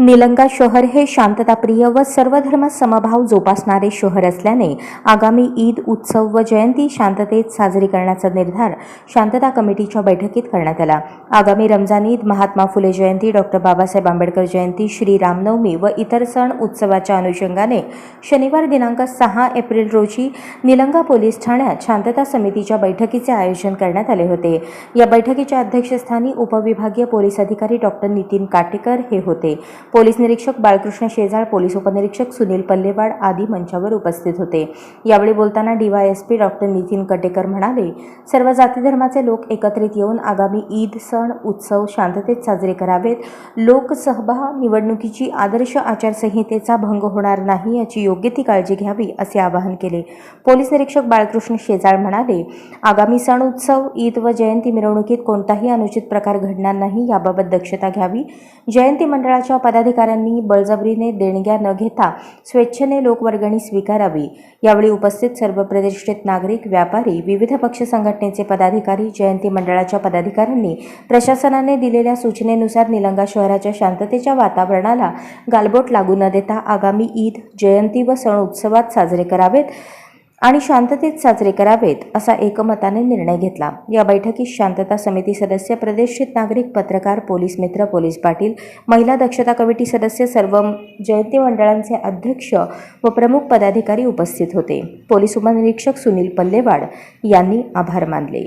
निलंगा शहर हे शांतताप्रिय व सर्वधर्म समभाव जोपासणारे शहर असल्याने आगामी ईद उत्सव व जयंती शांततेत साजरी करण्याचा निर्धार शांतता कमिटीच्या बैठकीत करण्यात आला. आगामी रमजान ईद महात्मा फुले जयंती डॉक्टर बाबासाहेब आंबेडकर जयंती श्री रामनवमी व इतर सण उत्सवाच्या अनुषंगाने शनिवार दिनांक सहा एप्रिल रोजी निलंगा पोलीस ठाण्यात शांतता समितीच्या बैठकीचे आयोजन करण्यात आले होते. या बैठकीच्या अध्यक्षस्थानी उपविभागीय पोलीस अधिकारी डॉक्टर नितीन काटेकर हे होते. पोलीस निरीक्षक बाळकृष्ण शेजाळ पोलीस उपनिरीक्षक सुनील पल्लेवाड आदी मंचावर उपस्थित होते. यावेळी बोलताना डीवायएसपी डॉक्टर नितीन कटेकर म्हणाले सर्व जाती धर्माचे लोक एकत्रित येऊन आगामी ईद सण उत्सव शांततेत साजरे करावेत. लोकसहभाग निवडणुकीची आदर्श आचारसंहितेचा भंग होणार नाही याची योग्य ती काळजी घ्यावी असे आवाहन केले. पोलीस निरीक्षक बाळकृष्ण शेजाळ म्हणाले आगामी सण उत्सव ईद व जयंती मिरवणुकीत कोणताही अनुचित प्रकार घडणार नाही याबाबत दक्षता घ्यावी. जयंती मंडळाच्या पदा पदाधिकाऱ्यांनी बळजबरीने देणग्या न घेता स्वेच्छेने लोकवर्गणी स्वीकारावी. यावेळी उपस्थित सर्व प्रतिष्ठित नागरिक व्यापारी विविध पक्ष संघटनेचे पदाधिकारी जयंती मंडळाच्या पदाधिकाऱ्यांनी प्रशासनाने दिलेल्या सूचनेनुसार निलंगा शहराच्या शांततेच्या वातावरणाला गालबोट लागू न देता आगामी ईद जयंती व सण उत्सवात साजरे करावेत. आणि शांततेत साजरे करावेत असा एकमताने निर्णय घेतला. या बैठकीत शांतता समिती सदस्य प्रदेशित नागरिक पत्रकार पोलीस मित्र पोलीस पाटील महिला दक्षता कमिटी सदस्य सर्व जयंती मंडळांचे अध्यक्ष व प्रमुख पदाधिकारी उपस्थित होते. पोलीस उपनिरीक्षक सुनील पल्लेवाड यांनी आभार मानले.